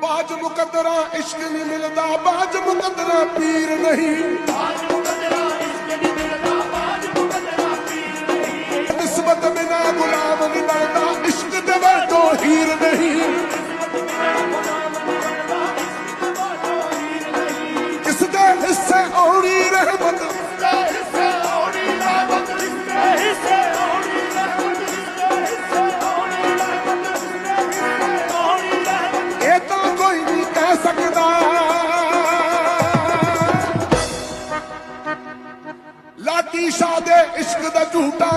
ਬਾਜ ਮੁਕੱਦਰਾ ਇਸ਼ਕ ਨਹੀਂ ਮਿਲਦਾ, ਬਾਜ ਮੁਕੱਦਰਾ ਪੀਰ ਨਹੀਂ। ਬਾਜ ਮੁਕੱਦਰਾ ਇਸ਼ਕ ਨਹੀਂ ਇਸ਼ਕ ਦੇ ਵਰਤੋਂ ਹੀਰ ਨਹੀਂ। ਕਿਸ ਹਿੱਸੇ ਔੜੀ ਕੀਸ਼ਾ ਦੇ ਇਸ਼ਕ ਦਾ ਝੂਟਾ